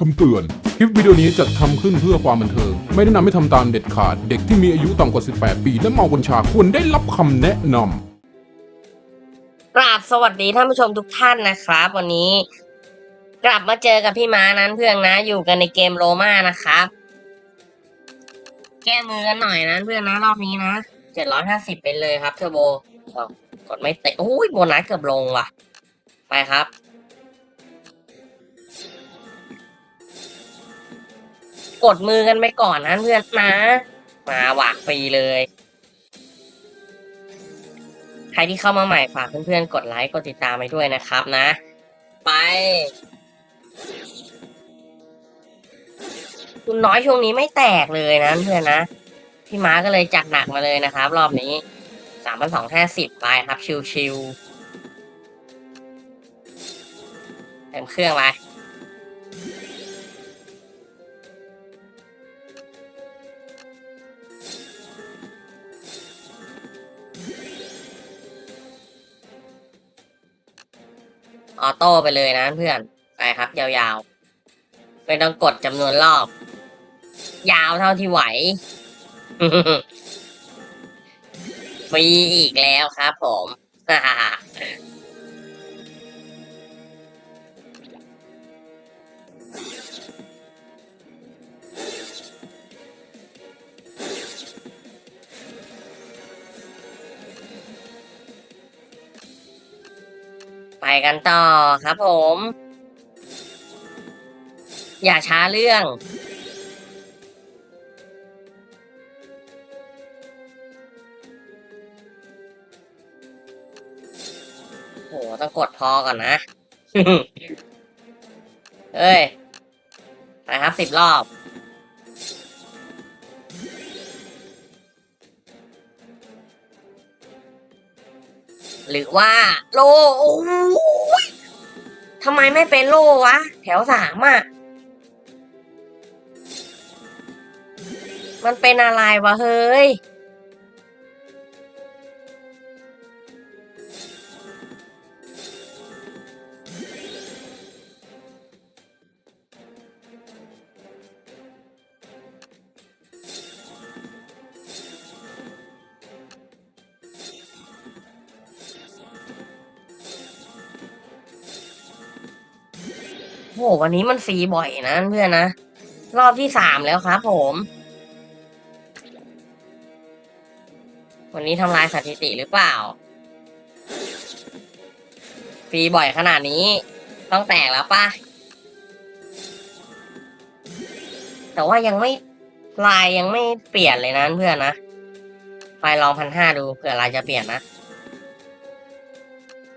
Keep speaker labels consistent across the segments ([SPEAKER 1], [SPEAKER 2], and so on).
[SPEAKER 1] คำเตือน คลิปวิดีโอนี้จัดทำขึ้นเพื่อความบันเทิง ไม่แนะนำให้ทำตามเด็ดขาด เด็กที่มีอายุต่ำกว่า 18 ปี และเมากัญชาควรได้รับคำแนะนำ
[SPEAKER 2] กราบสวัสดีท่านผู้ชมทุกท่านนะครับ วันนี้ กลับมาเจอกับพี่ม้านั้นเพื่อนนะ อยู่กันในเกมโรมานะครับ แก้มือกันหน่อยนะเพื่อนนะรอบนี้นะเจ็ดร้อยห้าสิบไปเลยครับเทอร์โบอ้าวกดไม่เตะโอ้ยโบนัสเกือบลงว่ะ ไปครับ กดมือกันไปก่อนนะเพื่อนนะ มาหวากฟรีเลย ใครที่เข้ามาใหม่ฝากเพื่อนๆกดไลค์กดติดตามไปด้วยนะครับนะ ไป คุณน้อยช่วงนี้ไม่แตกเลยนะเพื่อนนะพี่ม้าก็เลยจัดหนักมาเลยนะครับ รอบนี้สามพันสองห้าสิบไปครับชิวๆเต็มเครื่องไป ออโต้ไปเลยนะเพื่อนไปครับ ยาวๆ ไม่ต้องกดจำนวนรอบ ยาวเท่าที่ไหวฟรีอีกแล้วครับผม ไปกันต่อครับผม อย่าช้าเรื่อง โห ต้องกดพอก่อนนะเฮ้ย ไปครับสิบรอบ หรือว่าโลโอ้ยทำไมไม่เป็นโลวะ แถวสามอะ มันเป็นอะไรวะเฮ้ย โหวันนี้มันฟรีบ่อยนะเพื่อนนะ รอบที่สามแล้วครับผม วันนี้ทำลายสถิติหรือเปล่า ฟรีบ่อยขนาดนี้ ต้องแตกแล้วป่ะ แต่ว่ายังไม่ลายยังไม่เปลี่ยนเลยนะเพื่อนนะ ไฟลองพันห้าดูเผื่อลายจะเปลี่ยนนะ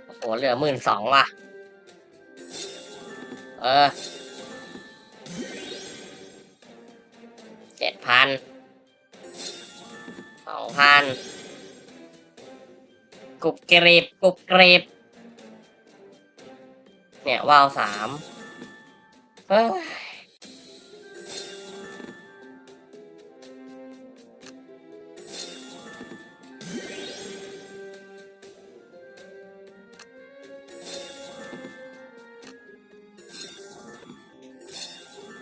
[SPEAKER 2] โอ้โหเหลือหมื่นสองว่ะ เออเจ็ดพันสองพันกรุบกรีบกรุบกรีบเนี่ย ว่าวสามเอ้ย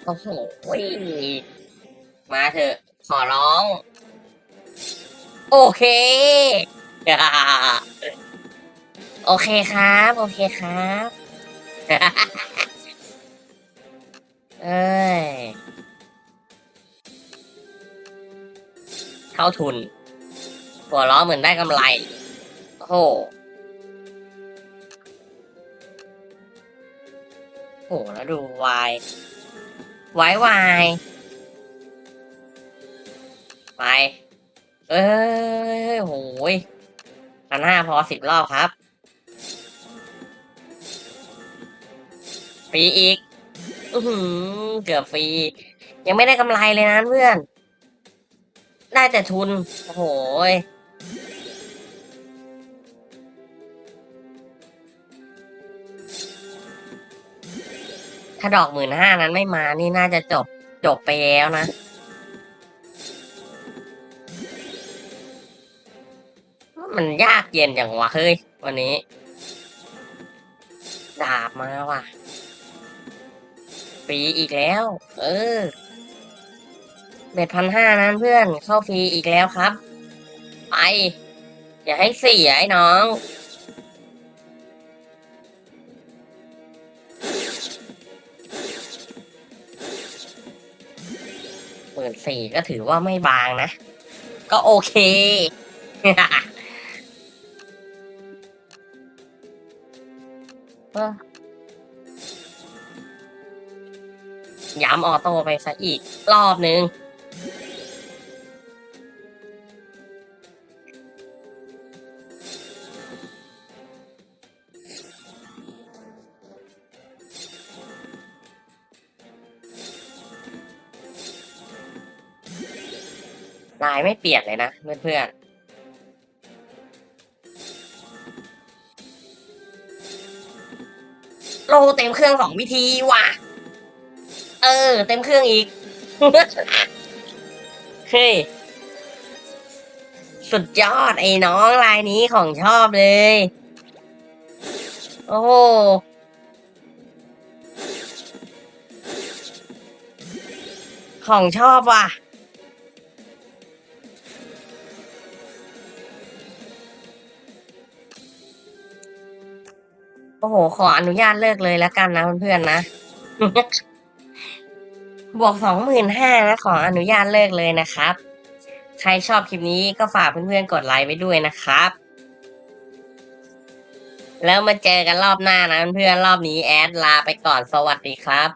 [SPEAKER 2] โอ้โหมาเถอะ ขอร้อง โอเค โอเคครับ โอเคครับ เอ้ย เข้าทุน หัวล้อเหมือนได้กำไร โอ้โหโหแล้วดูวาย ไว้วายไป เอ้ยโหยพันห้าพอสิบรอบครับ ฟรีอีก อือเกือบฟรี ยังไม่ได้กำไรเลยนะเพื่อน ได้แต่ทุน โอ้โห ถ้าดอกหมื่นห้านั้นไม่มานี่น่าจะจบจบไปแล้วนะ มันยากเย็นอย่างวะเฮ้ย วันนี้ ดาบมาว่ะฟรีอีกแล้ว เออเบ็ดพันห้านั้นเพื่อนเข้าฟรีอีกแล้วครับ ไป อย่าให้เสียไอ้น้อง หมื่นสี่ก็ถือว่าไม่บางนะ ก็โอเค ย้ำออโต้ไปซะอีกรอบหนึ่งายไม่เปลี่ยนเลยนะเพื่อนๆโลเต็มเครื่องสองวิธีว่ะ เออ เต็มเครื่องอีก เฮ้ย สุดยอดไอ้น้องลายนี้ของชอบเลย โอ้ของชอบว่ะ อ้โห ขออนุญาตเลิกเลยแล้วกันนะเพื่อนๆนะ บวกสองหมื่นห้านะ ขออนุญาตเลิกเลยนะครับ ใครชอบคลิปนี้ก็ฝากเพื่อนๆกดไลค์ไว้ด้วยนะครับ แล้วมาเจอกันรอบหน้านะเพื่อนๆรอบนี้แอดลาไปก่อนสวัสดีครับ